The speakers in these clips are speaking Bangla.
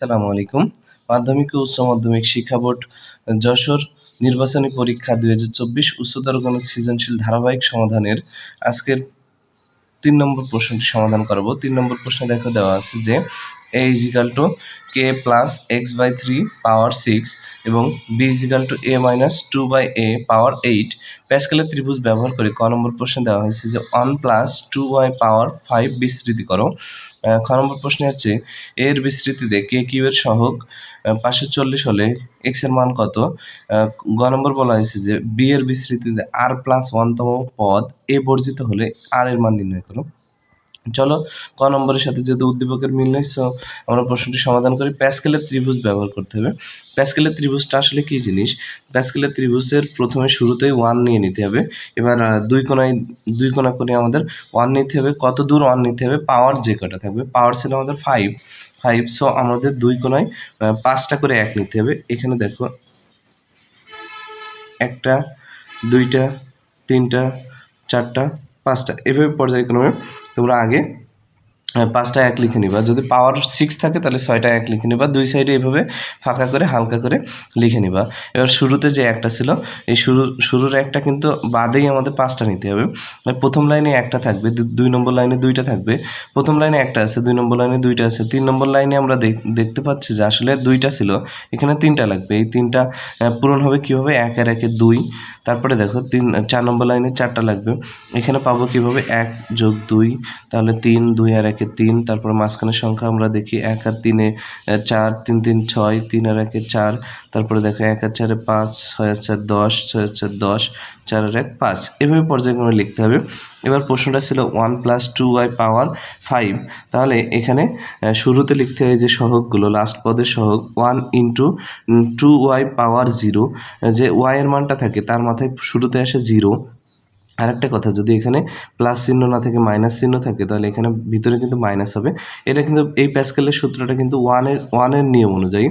আসসালামু আলাইকুম। মাধ্যমিক ও উচ্চ মাধ্যমিক শিক্ষা বোর্ড যশোর নির্বাচনী পরীক্ষা দুই হাজার চব্বিশ উচ্চতর গণিত সৃজনশীল ধারাবাহিক সমাধানের আজকের তিন নম্বর প্রশ্নটি সমাধান করব। তিন নম্বর প্রশ্নে দেখো দেওয়া আছে যে A equal to K plus X by three power six এবং B equal to A minus two by A power eight প্যাসকেলের ত্রিভুজ ব্যবহার করে ক নম্বর প্রশ্নে দেওয়া হয়েছে যে one plus two Y power five বিস্তৃতি করো। খ নম্বর প্রশ্নে হচ্ছে এর বিস্তৃতিতে কে কিউ এর সহগ পাঁচশো চল্লিশ হলে এক্সের মান কত? গ নম্বর বলা হয়েছে যে বি এর বিস্তৃতিতে আর প্লাস ওয়ানতম পদ, এ বর্জিত হলে আর এর মান নির্ণয় করো। চলো, ক নম্বরের সাথে যদি উদ্দীপকের মিল নেই সো আমরা প্রশ্নটি সমাধান করি। প্যাসকেলের ত্রিভুজ ব্যবহার করতে হবে। প্যাসকেলের ত্রিভুজটা আসলে কী জিনিস? প্যাসকেলের ত্রিভুজের প্রথমে শুরুতেই ওয়ান নিয়ে নিতে হবে। এবার দুই কোনায়, দুই কোনা করে আমাদের ওয়ান নিতে হবে। কত দূর ওয়ান নিতে হবে? পাওয়ার যে কটা থাকবে। পাওয়ার ছিল আমাদের ফাইভ ফাইভ সো আমাদের দুই কোনায় পাঁচটা করে এক নিতে হবে। এখানে দেখো, একটা, দুইটা, তিনটা, চারটা পাঁচটা এভাবে পর্যায়ক্রমে তোমরা আগে পাঁচটা এক লিখে নিবা। যদি পাওয়ার সিক্স থাকে, তাহলে ছয়টা এক লিখে নিবা। দুই সাইডে এভাবে ফাঁকা করে, হালকা করে লিখে নিবা। এবার শুরুতে যে একটা ছিল, এই শুরু, শুরুর একটা কিন্তু বাদেই আমাদের পাঁচটা নিতে হবে। প্রথম লাইনে একটা থাকবে দুই নম্বর লাইনে দুইটা থাকবে। প্রথম লাইনে একটা আছে, দুই নম্বর লাইনে দুইটা আছে। তিন নম্বর লাইনে আমরা দেখ- দেখতে পাচ্ছি যে আসলে দুইটা ছিল, এখানে তিনটা লাগবে। এই তিনটা পূরণ হবে কীভাবে? এক আর একে দুই। তারপরে দেখো, তিন, চার নম্বর লাইনে চারটা লাগবে। এখানে পাবো কীভাবে? এক যোগ দুই, তাহলে তিন, দুই আর একে তিন, তারপর মাঝখানের সংখ্যা আমরা দেখি এক আর তিনে চার, তিন তিন, ছয়, তিন আর একে চার, তারপরে দেখো এক আর চারে পাঁচ, ছয় আর চার দশ, ছয় আর চার দশ, চার আর এক পাঁচ। এভাবে পর্যায়ক্রমে লিখতে হবে। এবার প্রশ্নটা ছিল one plus two Y power five. তাহলে এখানে শুরুতে লিখতে হয় যে সহগগুলো, লাস্ট পদের সহগ, one into two Y power zero, যে ওয়াইয়ের মানটা থাকে, তার মাথায় শুরুতে আসে জিরো আরেকটা কথা, যদি এখানে প্লাস চিহ্ন না থাকে মাইনাস চিহ্ন থাকে, তাহলে এখানে ভিতরে কিন্তু মাইনাস হবে। এটা কিন্তু এই প্যাসকেলের সূত্রটা কিন্তু ওয়ানের ওয়ানের নিয়ম অনুযায়ী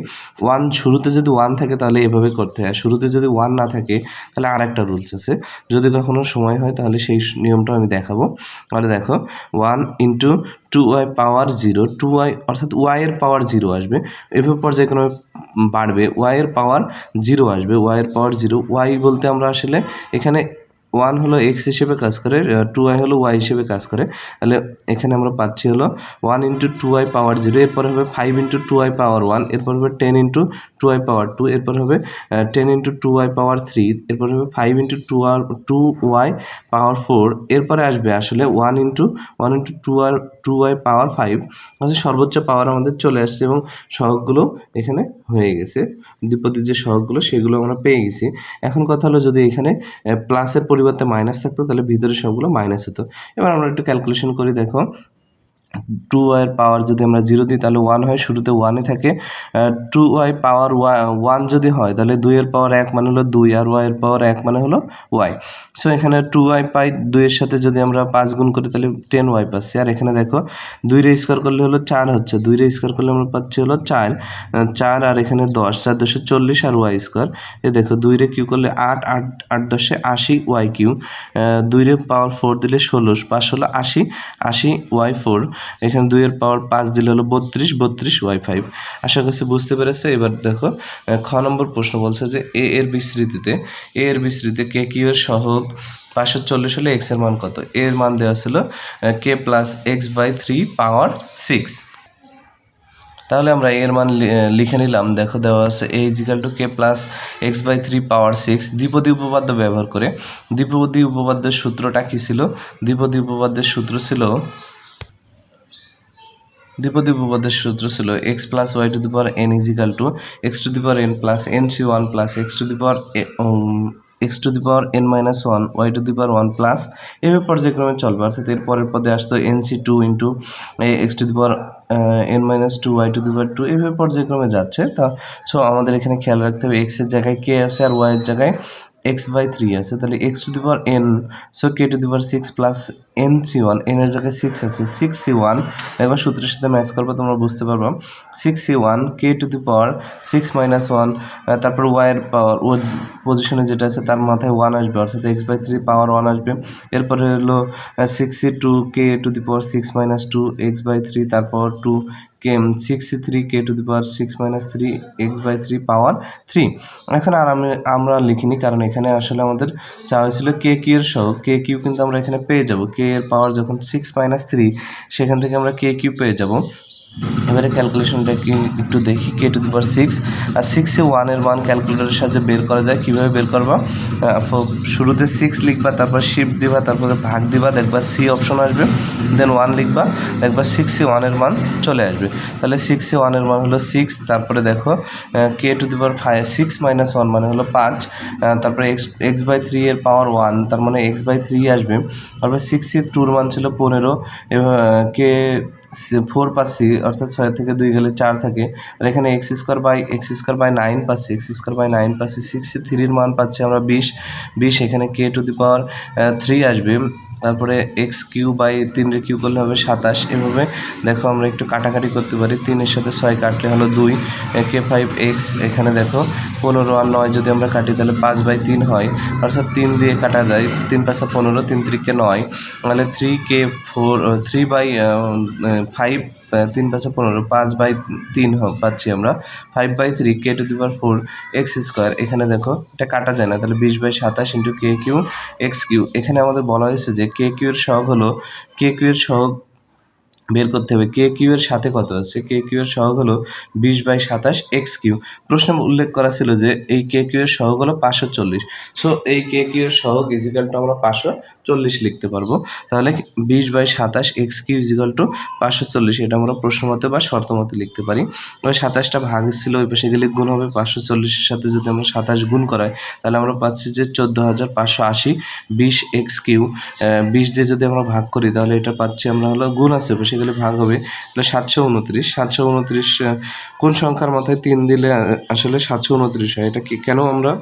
ওয়ান শুরুতে যদি ওয়ান থাকে, তাহলে এভাবে করতে হয়। শুরুতে যদি ওয়ান না থাকে, তাহলে আরেকটা রুলস আছে। যদি কখনও সময় হয়, তাহলে সেই নিয়মটা আমি দেখাবো। তাহলে দেখো one into two Y power zero two Y অর্থাৎ ওয়াইয়ের পাওয়ার জিরো আসবে। এভাবে পর্যায়ক্রমে বাড়বে। ওয়াই এর পাওয়ার জিরো আসবে। ওয়াই এর পাওয়ার জিরো ওয়াই বলতে আমরা আসলে এখানে ওয়ান হলো এক্স হিসেবে কাজ করে টু আই হলো ওয়াই হিসেবে কাজ করে। তাহলে এখানে আমরা পাচ্ছি হলো one into two Y power zero এরপর হবে five into two Y power one এরপর হবে ten into two Y power two এরপর হবে ten into two Y power three এরপর হবে ফাইভ ইন্টু টু আর টু ওয়াই পাওয়ার ফোর এরপরে আসবে আসলে one into one into two আর টু ওয়াই পাওয়ার ফাইভ অর্থাৎ সর্বোচ্চ পাওয়ার আমাদের চলে আসছে এবং সহগগুলো এখানে হয়ে গেছে। দ্বিপদীর যে সহগগুলো, সেগুলো আমরা পেয়ে গেছি। এখন কথা হলো যদি এখানে প্লাসের পরিবর্তে মাইনাস থাকতো, তাহলে ভিতরে সবগুলো মাইনাস হতো। এবার আমরা একটু ক্যালকুলেশন করি, দেখো। টু ওয়াইয়ের পাওয়ার যদি আমরা জিরো দিই, তাহলে ওয়ান হয়, শুরুতে ওয়ানে থাকে। টু ওয়াই পাওয়ার ওয়ান যদি হয়, তাহলে দুইয়ের পাওয়ার এক মানে হলো দুই, আর ওয়াইয়ের পাওয়ার এক মানে হলো ওয়াই সো এখানে টু ওয়াই পাই, দুইয়ের সাথে যদি আমরা পাঁচ গুণ করি, তাহলে টেন ওয়াই পাচ্ছি। আর এখানে দেখো দুই রে স্কোয়ার করলে হলো চার হচ্ছে দুই রে স্কোয়ার করলে আমরা পাচ্ছি হলো চার। চার আর এখানে দশ, চার দশে চল্লিশ আর ওয়াই স্কোয়ার এ দেখো দুই রে কিউ করলে আট আট আট দশে আশি ওয়াই কিউ। দুই রে পাওয়ার ফোর দিলে ষোলো, পাঁচ হলো আশি আশি ওয়াই ফোর এখানে দুইয়ের পাওয়ার পাঁচ দিলে হলো বত্রিশ বত্রিশ ওয়াই ফাইভ আশা করছি বুঝতে পেরেছে? এবার দেখো খ নম্বর প্রশ্ন বলছে যে এ এর বিস্তৃতিতে এ এর বিস্তৃতিতে কে কিউ এর সহগ পাঁচশো চল্লিশ হলে এক্সের মান কত? এর মান দেওয়া ছিল K plus X by three power six তাহলে আমরা এর মান লিখে নিলাম। দেখো, দেওয়া আছে A equal to K plus X by three power six দ্বিপদী উপপাদ্য ব্যবহার করে, দ্বিপদী উপপাদ্যের সূত্রটা কী ছিল? দ্বিপদী উপপাদ্যের সূত্র ছিল দ্বিপদী উপপাদ্যের সূত্র ছিল X plus Y to the power N equal to X to the power N plus N C one plus X to the power X to the power N minus one Y to the power one plus এভাবে পর্যায়ক্রমে চলবে। অর্থাৎ এর পরের পদে আসতো N C two into X to the power N minus two Y to the power two এভাবে পর্যায়ক্রমে যাচ্ছে। তা সো আমাদের এখানে খেয়াল রাখতে হবে এক্সের জায়গায় কে আছে আর ওয়াইয়ের জায়গায় এক্স বাই থ্রি আছে, তাহলে X to the power N so K to the power six plus N C one N এর জায়গায় সিক্স আছে সিক্স সি ওয়ান এবার সূত্রের সাথে ম্যাচ করবে, তোমরা বুঝতে পারবে। Six C one K to the power six minus one তারপর ওয়াইয়ের পাওয়ার ও পজিশনে যেটা আছে, তার মাথায় ওয়ান আসবে, অর্থাৎ X by three power one আসবে। এরপরে হলো six C two K to the power six minus two X by three তারপর two K six three K to the power six minus three X by three power three এখন আর আমি, আমরা লিখিনি, কারণ এখানে আসলে আমাদের চাওয়া হয়েছিল কে কিউর সহ। কে কিউ কিন্তু আমরা এখানে পেয়ে যাব। কে এর পাওয়ার যখন সিক্স মাইনাস থ্রি সেখান থেকে আমরা কে কিউ পেয়ে যাব। এবারে ক্যালকুলেশনটা কি একটু দেখি কে টু দি পাওয়ার সিক্স আর সিক্সে ওয়ানের মান ক্যালকুলেটরের সাহায্যে বের করা যায়, কীভাবে বের করবা? শুরুতে সিক্স লিখবা, তারপর শিফট দিবা, তারপরে ভাগ দিবা, দেখবা সি অপশন আসবে। দেন ওয়ান লিখবা, দেখবা সিক্সে ওয়ানের মান চলে আসবে। তাহলে সিক্সে ওয়ানের মান হলো সিক্স তারপরে দেখো K to the power five six minus one মানে হলো পাঁচ। তারপরে এক্স এক্স বাই থ্রি এর পাওয়ার ওয়ান তার মানে এক্স বাই থ্রি আসবে। তারপরে সিক্সের টুর মান ছিল পনেরো। এবার কে ফোর পাচ্ছি অর্থাৎ ছয় থেকে দুই গেলে চার থাকে। আর এখানে X square by X square by nine পাচ্ছি এক্স স্কোয়ার বাই নাইন পাচ্ছি সিক্স থ্রির মান পাচ্ছি আমরা বিশ। বিশ এখানে কে টু দি পাওয়ার থ্রি আসবে। তারপরে এক্স কিউ বাই তিনের কিউ করলে হবে সাতাশ। এভাবে দেখো আমরা একটু কাটাকাটি করতে পারি। তিনের সাথে ছয় কাটলে হলো দুই। কে ফাইভ এক্স এখানে দেখো, পনেরো আর নয় যদি আমরা কাটি তাহলে পাঁচ বাই তিন হয়। অর্থাৎ তিন দিয়ে কাটা যায়। তিন পাঁচা পনেরো, তিন তিরিকে নয়। তাহলে three K four three by five তিন পাঁচা পনেরো, পাঁচ বাই তিন পাচ্ছি আমরা। Five by three K to the power four X square এখানে দেখো, এটা কাটা যায় না। তাহলে বিশ বাই সাতাশ into K cube X cube. এখানে আমাদের বলা হয়েছে যে কে কিউ এর সহগ হলো কে কিউ এর সহগ বের করতে হবে। কে কিউ এর সাথে কত আছে? কে কিউ এর সহগ হলো বিশ বাই সাতাশ এক্স কিউ। প্রশ্নে উল্লেখ করা ছিল যে এই কে কিউ এর সহগ হলো পাঁচশো চল্লিশ। সো এই কে কিউ এর সহগ ইজিক্যাল টু আমরা পাঁচশো চল্লিশ লিখতে পারব। তাহলে বিশ বাই সাতাশ এক্স কিউ ইজিক্যাল টু পাঁচশো চল্লিশ। এটা আমরা প্রশ্ন মতে বা শর্ত মতে লিখতে পারি। ওই সাতাশটা ভাগ ছিল, ওই পাশে গেলে গুণ হবে পাঁচশো চল্লিশের সাথে যদি আমরা সাতাশ গুণ করাই, তাহলে আমরা পাচ্ছি যে চোদ্দ হাজার পাঁচশো আশি বিশ এক্স কিউ। বিশ দিয়ে যদি আমরা ভাগ করি, তাহলে এটা পাচ্ছি আমরা হলো গুণ আছে পাশে গেলে ভাগ হবে। তাহলে সাতশো উনত্রিশ। সাতশো উনত্রিশ কোন সংখ্যার মাথায় তিন দিলে আসলে সাতশো উনত্রিশ হয়? এটা কেন আমরা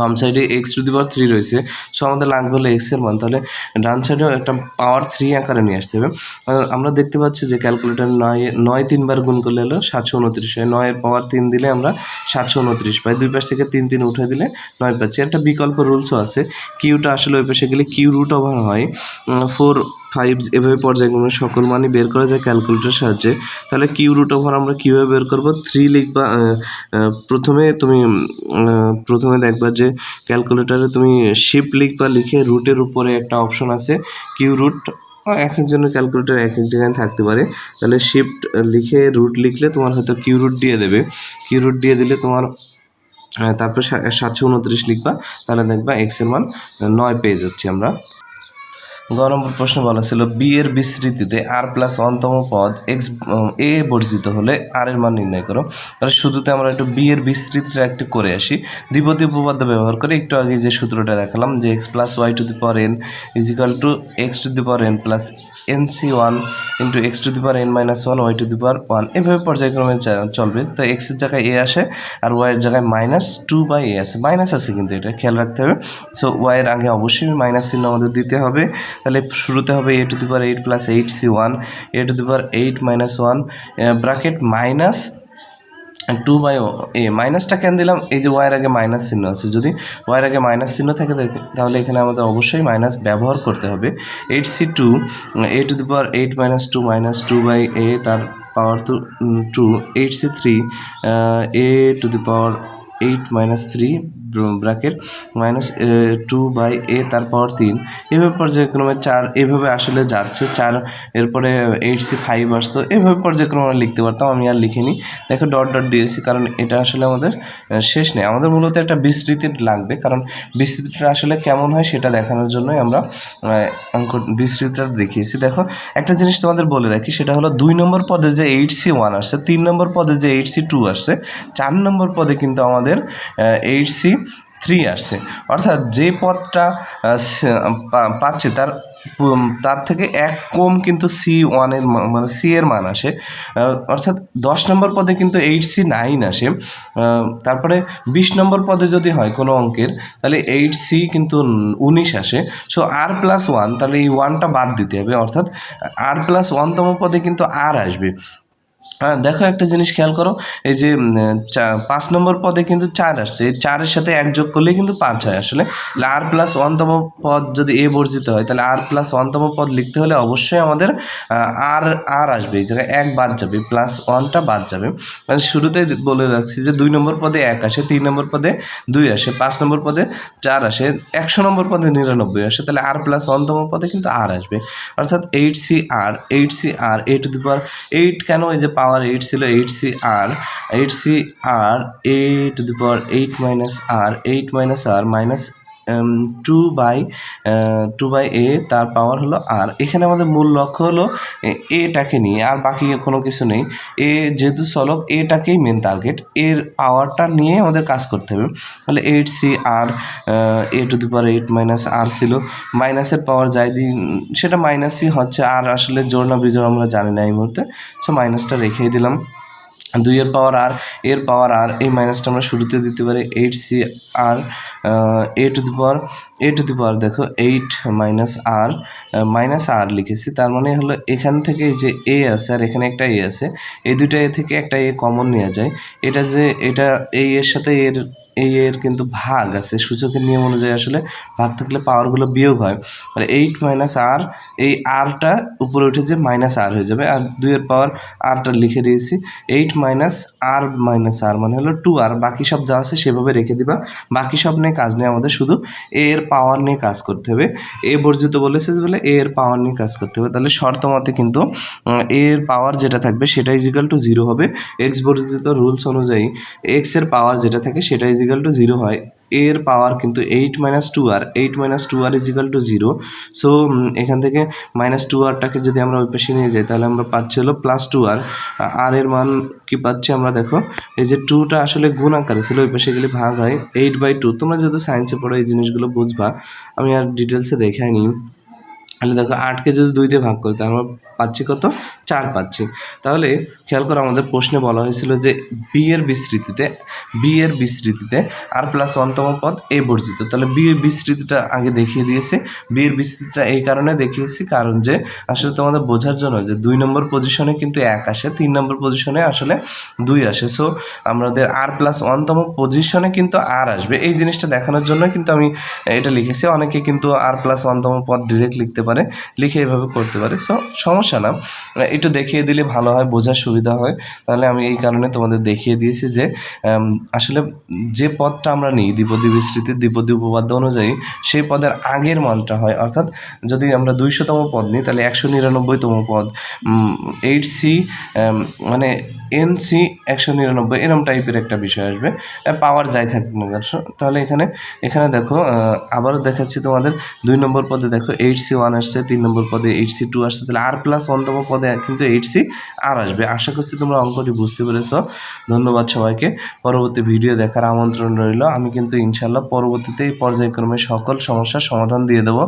বাম সাইডে X to the power three রয়েছে? সো আমাদের লাগবে হলো এক্সের মান। তাহলে ডান সাইডেও একটা পাওয়ার থ্রি আকারে নিয়ে আসতে হবে। আমরা দেখতে পাচ্ছি যে ক্যালকুলেটার নয় নয় তিনবার গুণ করলে হলো সাতশো উনত্রিশ হয়। নয়ের পাওয়ার তিন দিলে আমরা সাতশো উনত্রিশ পাই। দুই পাশ থেকে তিন তিন উঠে দিলে নয় পাচ্ছি। একটা বিকল্প রুলসও আছে। কিউটা আসলে ওই পাশে গেলে কিউ রুট ওভার হয়। ফোর ফাইভ এভাবে পর্যায়ক্রমে সকল মানই বের করা যায় ক্যালকুলেটার সাহায্যে। তাহলে কিউ রুট ওভার আমরা কীভাবে বের করব? থ্রি লিখবা প্রথমে তুমি প্রথমে দেখবা যে ক্যালকুলেটারে তুমি শিপ লিখবা, লিখে রুটের উপরে একটা অপশন আছে। কিউ রুট এক একজনের ক্যালকুলেটার এক এক জায়গায় থাকতে পারে। তাহলে শিফট লিখে রুট লিখলে তোমার হয়তো কিউ রুট দিয়ে দেবে। কিউ রুট দিয়ে দিলে তোমার তারপর সাতশো উনত্রিশ লিখবা। তাহলে দেখবা এক্সের মান নয় পেয়ে যাচ্ছি আমরা। গ নম্বর প্রশ্ন বলা ছিল বি এর বিস্তৃতিতে আর প্লাস অন্তম পদ এক্স এ বর্জিত হলে আর এর মান নির্ণয় করো। তাহলে শুরুতে আমরা একটু বি এর বিস্তৃতিটা একটু করে আসি। দ্বিপদী উপপাদ্য ব্যবহার করে একটু আগে যে সূত্রটা দেখালাম, যে X plus Y to the power N is equal to X to the power N plus N C one into X to the power N minus one Y to the power one এভাবে পর্যায়ক্রমে চলবে। তো এক্সের জায়গায় এ আসে আর ওয়াইয়ের জায়গায় মাইনাস টু বাই এ আছে মাইনাস আছে কিন্তু এটা, খেয়াল রাখতে হবে। সো ওয়াইয়ের আগে অবশ্যই মাইনাস চিহ্ন আমাদের দিতে হবে। তাহলে শুরুতে হবে A to the power eight plus eight C one A to the power eight minus one bracket minus two by A মাইনাসটা কেন দিলাম? এই যে ওয়াইয়ের আগে মাইনাস চিহ্ন আছে, যদি ওয়াইয়ের আগে মাইনাস চিহ্ন থাকে, তাহলে এখানে আমাদের অবশ্যই মাইনাস ব্যবহার করতে হবে। Eight C two A to the power eight minus two minus two by A তার power two two eight C three A to the power eight minus three bracket minus two by A তার পাওয়ার তিন। এভাবে পর্যায়ক্রমে চার, এভাবে আসলে যাচ্ছে। চার, এরপরে এইট সি ফাইভ আসতো। এভাবে পর্যায়ক্রমে আমরা লিখতে পারতাম, আমি আর লিখিনি। দেখো ডট ডট দিয়েছি, কারণ এটা আসলে আমাদের শেষ নেই। আমাদের মূলত একটা বিস্তৃতি লাগবে, কারণ বিস্তৃতিটা আসলে কেমন হয় সেটা দেখানোর জন্যই আমরা অঙ্ক বিস্তৃতিটা দেখিয়েছি। দেখো, একটা জিনিস তোমাদের বলে রাখি, সেটা হলো দুই নম্বর পদে যে এইট সি ওয়ান আসছে, তিন নম্বর পদে যে এইট সি টু আসছে, চার নম্বর পদে কিন্তু আমাদের এইট সি থ্রি আসছে। অর্থাৎ যে পদটা পাচ্ছে তার তার থেকে এক কম কিন্তু সি ওয়ানের মানে সি এর মান আসে। অর্থাৎ দশ নম্বর পদে কিন্তু এইট সি নাইন আসে। তারপরে বিশ নম্বর পদে যদি হয় কোনো অঙ্কের, তাহলে এইট সি কিন্তু উনিশ আসে। সো আর প্লাস ওয়ান তাহলে এই ওয়ানটা বাদ দিতে হবে। অর্থাৎ আর প্লাস ওয়ানতম পদে কিন্তু আর আসবে। হ্যাঁ দেখো একটা জিনিস খেয়াল করো, এই যে পাঁচ নম্বর পদে কিন্তু চার আসছে, এই চারের সাথে এক যোগ করলে কিন্তু পাঁচ হয় আসলে। আর প্লাস ওয়ানতম পদ যদি এ বর্জিত হয়, তাহলে আর প্লাস ওয়ানতম পদ লিখতে হলে অবশ্যই আমাদের আর আর আসবে, এই জায়গায় এক বাদ যাবে প্লাস ওয়ানটা বাদ যাবে। মানে শুরুতে বলে রাখছি যে দুই নম্বর পদে এক আসে, তিন নম্বর পদে দুই আসে, পাঁচ নম্বর পদে চার আসে, একশো নম্বর পদে নিরানব্বই আসে, তাহলে আর প্লাস ওয়ানতম পদে কিন্তু আর আসবে। অর্থাৎ eight C R eight C R A to the eight কেন এই যে পাওয়ার এইট ছিল eight C R eight C R A to the power eight minus R eight minus R minus two by two by A তার পাওয়ার হলো আর এখানে আমাদের মূল লক্ষ্য হলো এটাকে নিয়ে, আর বাকি কোনো কিছু নেই। এ যেহেতু চলক এটাকেই মেন টার্গেট এর পাওয়ারটা নিয়ে আমাদের কাজ করতে হবে। তাহলে eight C R A to the power eight minus R ছিল। মাইনাসের পাওয়ার যাই দিন, সেটা মাইনাসই হচ্ছে আর আসলে জোর না বিজোড় আমরা জানি না এই মুহূর্তে। সো মাইনাসটা রেখেই দিলাম। দুইয়ের পাওয়ার আর এর পাওয়ার আর এই মাইনাসটা আমরা শুরুতে দিতে পারি eight C R A to the power A to the power দেখো eight minus R minus R লিখেছি। তার মানে হলো এখান থেকে যে এ আছে আর এখানে একটা এ আছে, এই দুইটা এ থেকে একটা এ কমন নেওয়া যায়। এটা যে, এটা এই এর সাথে এর এই এর কিন্তু ভাগ আছে। সূচকের নিয়ম অনুযায়ী আসলে ভাগ থাকলে পাওয়ারগুলো বিয়োগ হয়। আর এইট মাইনাস আর এই আরটা উপরে উঠে যে মাইনাস আর হয়ে যাবে। আর দুইয়ের পাওয়ার আরটা লিখে দিয়েছি। Eight minus R minus R মানে হলো টু আর বাকি সব যা আছে সেভাবে রেখে দিবা। বাকি সব নিয়ে কাজ নিয়ে আমাদের। শুধু এ এর পাওয়ার নিয়ে কাজ করতে হবে। এ বর্জিত বলেছে বলে এ এর পাওয়ার নিয়ে কাজ করতে হবে। তাহলে শর্ত মতে কিন্তু এ এর পাওয়ার যেটা থাকবে সেটা ইজিক্যাল টু জিরো হবে। এক্স বর্জিত রুলস অনুযায়ী এক্সের পাওয়ার যেটা থাকে সেটা ইজিক্যাল টু জিরো হয়, এর পাওয়ার কিন্তু eight minus two R eight minus two R equal to zero so এখান থেকে মাইনাস টু আরটাকে যদি আমরা ওই পাশে নিয়ে যাই, তাহলে আমরা পাচ্ছি হলো প্লাস টু আর আর এর মান কি পাচ্ছি আমরা দেখো, এই যে টুটা আসলে গুণ আকারে ছিল, ওই পাশে গেলে ভাগ হয় এইট বাই টু তোমরা যেহেতু সায়েন্সে পড়ো, এই জিনিসগুলো বুঝবা। আমি আর ডিটেলসে দেখাইনি। তাহলে দেখো আটকে যদি দুই দিয়ে ভাগ করি, তাহলে আমরা পাচ্ছি কত? চার পাচ্ছি। তাহলে খেয়াল করো আমাদের প্রশ্নে বলা হয়েছিল যে বি এর বিস্তৃতিতে বি এর বিস্তৃতিতে আর প্লাস ওয়ানতম পদ এ বর্জিত তাহলে বি এর বিস্তৃতিটা আগে দেখিয়ে দিয়েছে। বি এর বিস্তৃতিটা এই কারণে দেখিয়েছি, কারণ যে আসলে তোমাদের বোঝার জন্য যে দুই নম্বর পজিশনে কিন্তু এক আসে, তিন নম্বর পজিশনে আসলে দুই আসে। সো আমাদের আর প্লাস ওয়ানতম পজিশনে কিন্তু আর আসবে। এই জিনিসটা দেখানোর জন্য কিন্তু আমি এটা লিখেছি। অনেকে কিন্তু আর প্লাস ওয়ানতম পদ ডিরেক্ট লিখতে পারে, লিখে এভাবে করতে পারে। সো সমস্যা না। একটু দেখিয়ে দিলে ভালো হয়, বোঝার সুবিধা হয়। তাহলে আমি এই কারণে তোমাদের দেখিয়ে দিয়েছি যে আসলে যে পদটা আমরা নিই, দ্বিপদী বিস্তৃতির দ্বিপদী উপপাদ্য অনুযায়ী, সেই পদের আগের মানটা হয়। অর্থাৎ যদি আমরা দুইশোতম পদ নিই, তাহলে একশো নিরানব্বইতম পদ এইট সি মানে এন সি একশো নিরানব্বই, এরম টাইপের একটা বিষয় আসবে। পাওয়ার যাই থাকুক না কেন তাহলে এখানে এখানে দেখো আবারও দেখাচ্ছি তোমাদের, দুই নম্বর পদে দেখো এইট সি ওয়ান আসছে, তিন নম্বর পদে এইট সি টু আসছে, তাহলে আর প্লাস ওয়ানতম পদে কিন্তু এইট সি আর আসবে। আশা করছি তোমরা অঙ্কটি বুঝতে পেরেছ। ধন্যবাদ সবাইকে। পরবর্তী ভিডিও দেখার আমন্ত্রণ রইল। আমি কিন্তু ইনশাল্লাহ পরবর্তীতে এই পর্যায়ক্রমে সকল সমস্যার সমাধান দিয়ে দেবো।